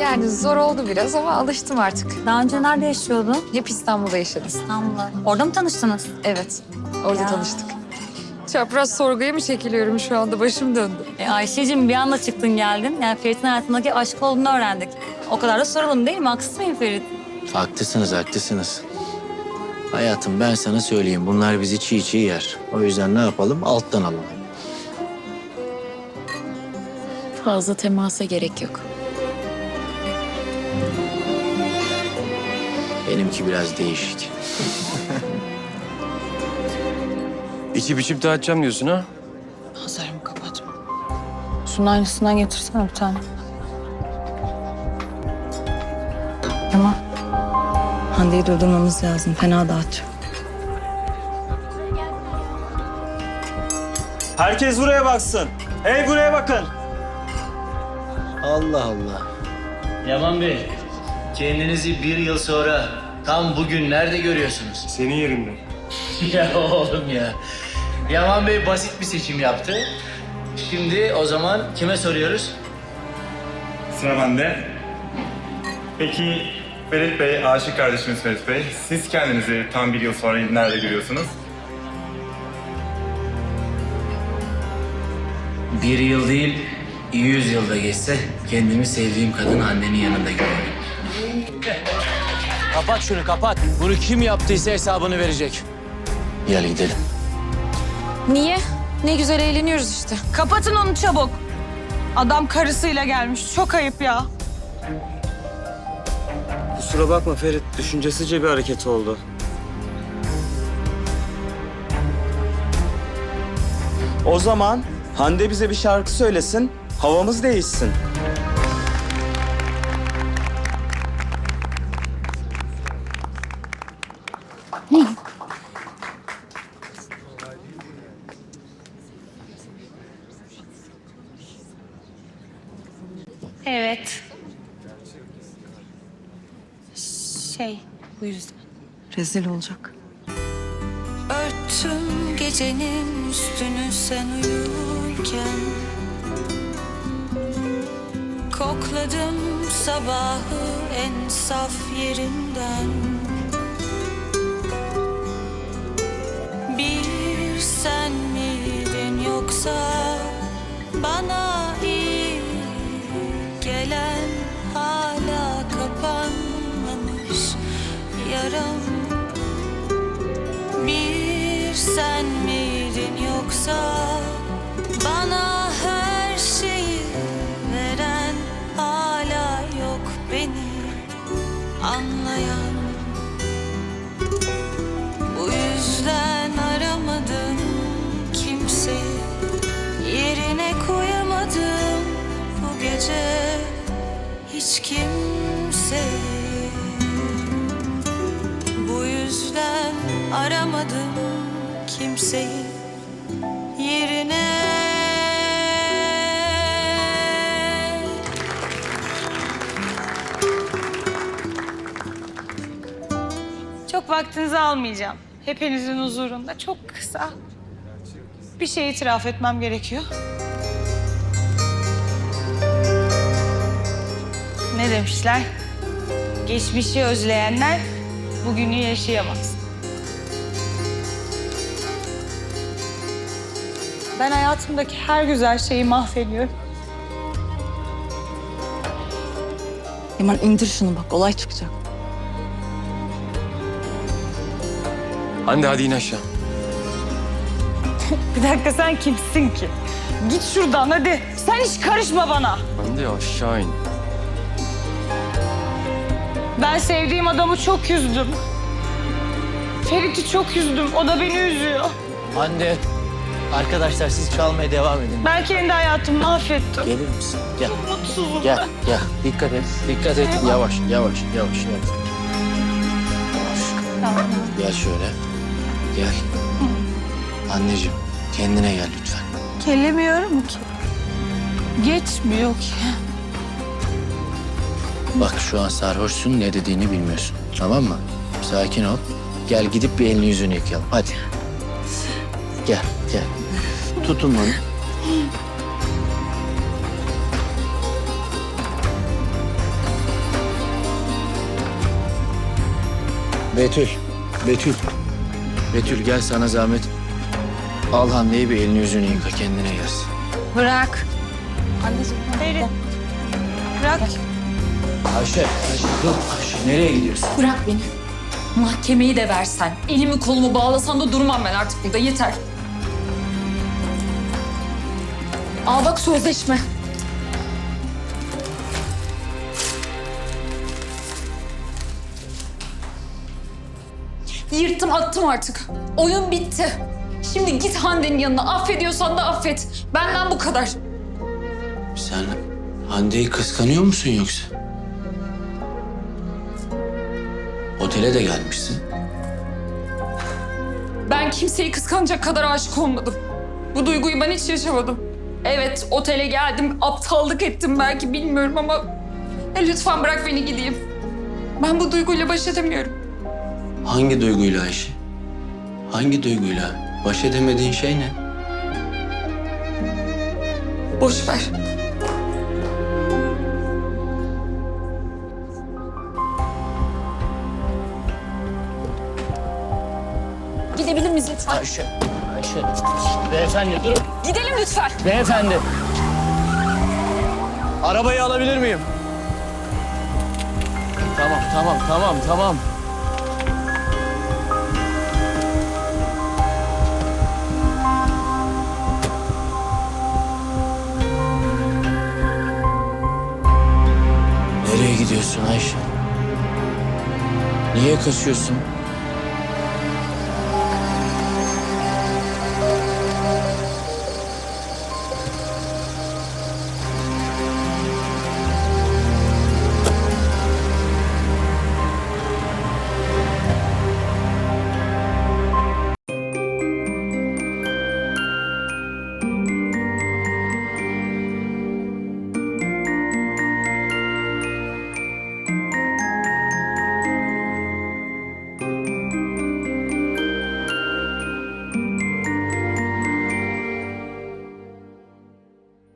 Yani zor oldu biraz ama alıştım artık. Daha önce nerede yaşıyordun? Hep İstanbul'da yaşadım. İstanbul'da. Orada mı tanıştınız? Evet, orada Ya. tanıştık. Çapraz sorguya mı çekiliyorum şu anda? Başım döndü. E Ayşe'cim bir anda çıktın geldin. Yani Ferit'in hayatındaki aşk olduğunu öğrendik. O kadar da soralım değil mi? Haksız mıyım Ferit? Haklısınız, haklısınız. Hayatım ben sana söyleyeyim bunlar bizi çiğ çiğ yer. O yüzden ne yapalım? Alttan alalım. Fazla temasa gerek yok. Benimki biraz değişik. İçip içip dağıtacağım diyorsun ha? Nazarımı kapatma. Şunun aynısından getirsene bir tane. Tamam. Hande'yi durdurmamız lazım. Fena dağıtacak. Herkes buraya baksın. Hey buraya bakın. Allah Allah. Yaman Bey, kendinizi bir yıl sonra tam bugün nerede görüyorsunuz? Senin yerinde. ya oğlum ya. Yaman Bey basit bir seçim yaptı. Şimdi o zaman kime soruyoruz? Sıra bende. Peki Ferit Bey, aşık kardeşimiz Ferit Bey, siz kendinizi tam bir yıl sonra nerede görüyorsunuz? Bir yıl değil, yüz yılda geçse kendimi sevdiğim kadın annenin yanında görüyorum. Kapat şunu kapat. Bunu kim yaptıysa hesabını verecek. Gel gidelim. Niye? Ne güzel eğleniyoruz işte. Kapatın onu çabuk. Adam karısıyla gelmiş. Çok ayıp ya. Kusura bakma Ferit, düşüncesizce bir hareket oldu. O zaman Hande bize bir şarkı söylesin, havamız değişsin. Evet. Şey, bu yüzden. Rezil olacak. Örttüm gecenin üstünü sen uyurken Kokladım sabahı en saf yerinden bana iyi gelen hala kapanmamış yaram. Bir sen miydin yoksa bana her şeyi veren hala yok beni anlayan gece hiç kimseyi bu yüzden aramadım kimseyi yerine. Çok vaktinizi almayacağım. Hepinizin huzurunda çok kısa. Bir şey itiraf etmem gerekiyor. Ne demişler? Geçmişi özleyenler bugünü yaşayamaz. Ben hayatımdaki her güzel şeyi mahvediyorum. Yaman indir şunu bak olay çıkacak. Hande hadi in aşağı. Bir dakika sen kimsin ki? Git şuradan hadi. Sen hiç karışma bana. Hande aşağı in. Ben sevdiğim adamı çok üzdüm. Ferit'i çok üzdüm. O da beni üzüyor. Hande. Arkadaşlar siz çalmaya devam edin. Ben kendi hayatımı mahvettim. Gelir misin? Gel. Mutsuzum Gel, ben. gel. Dikkat et. Dikkat et. Yavaş, yavaş, yavaş, yavaş. Tamam. Gel şöyle. Gel. Anneciğim, kendine gel lütfen. Gelemiyorum ki. Geçmiyor ki. Bak şu an sarhoşsun ne dediğini bilmiyorsun. Tamam mı? Sakin ol. Gel gidip bir elini yüzünü yıkayalım. Hadi. Gel gel. Tutun bunu. Betül. Betül. Betül gel sana zahmet. Al Hande'yi bir elini yüzünü yıka kendine gelsin. Bırak. Anneciğim. Bırak. Bırak. Ayşe, Ayşe dur. Ayşe nereye gidiyorsun? Bırak beni. Mahkemeyi de versen, elimi kolumu bağlasan da durmam ben artık burada. Yeter. Al bak sözleşme. Yırttım attım artık. Oyun bitti. Şimdi git Hande'nin yanına. Affediyorsan da affet. Benden bu kadar. Sen Hande'yi kıskanıyor musun yoksa? Otele de gelmişsin. Ben kimseyi kıskanacak kadar aşık olmadım. Bu duyguyu ben hiç yaşamadım. Evet, otele geldim, aptallık ettim belki bilmiyorum ama... Ya lütfen bırak beni gideyim. Ben bu duyguyla baş edemiyorum. Hangi duyguyla Ayşe? Hangi duyguyla? Baş edemediğin şey ne? Boş ver. Gidebilir miyiz lütfen? Ayşe, Ayşe. Beyefendi durun. Gidelim lütfen. Beyefendi. Arabayı alabilir miyim? Tamam, tamam, tamam, tamam. Nereye gidiyorsun Ayşe? Niye kaçıyorsun?